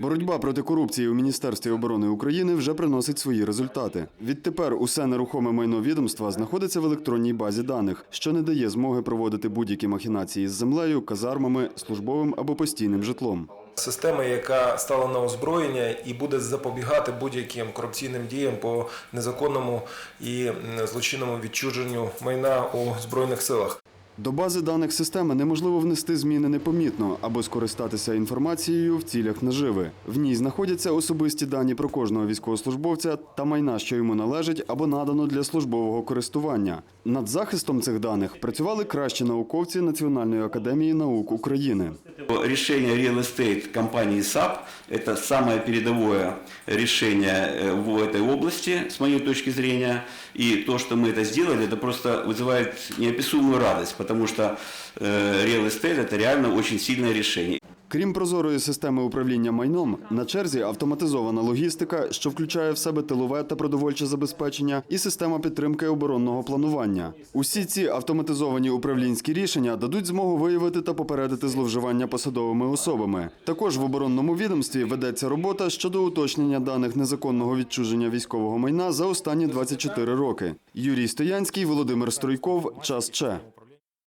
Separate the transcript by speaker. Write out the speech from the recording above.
Speaker 1: Боротьба проти корупції у Міністерстві оборони України вже приносить свої результати. Відтепер усе нерухоме майно відомства знаходиться в електронній базі даних, що не дає змоги проводити будь-які махінації з землею, казармами, службовим або постійним житлом.
Speaker 2: Система, яка стала на озброєння і буде запобігати будь-яким корупційним діям по незаконному і злочинному відчуженню майна у збройних силах.
Speaker 1: До бази даних системи неможливо внести зміни непомітно або скористатися інформацією в цілях наживи. В ній знаходяться особисті дані про кожного військовослужбовця та майна, що йому належить або надано для службового користування. Над захистом цих даних працювали кращі науковці Національної академії наук України.
Speaker 3: Решение Real Estate компании SAP – это самое передовое решение э, в этой области, с моей точки зрения. И то, что мы это сделали, это просто вызывает неописуемую радость, потому что э, Real Estate – это реально очень сильное решение.
Speaker 1: Крім прозорої системи управління майном, на черзі автоматизована логістика, що включає в себе тилове та продовольче забезпечення, і система підтримки оборонного планування. Усі ці автоматизовані управлінські рішення дадуть змогу виявити та попередити зловживання посадовими особами. Також в оборонному відомстві ведеться робота щодо уточнення даних незаконного відчуження військового майна за останні 24 роки. Юрій Стоянський, Володимир Струйков. Час Че.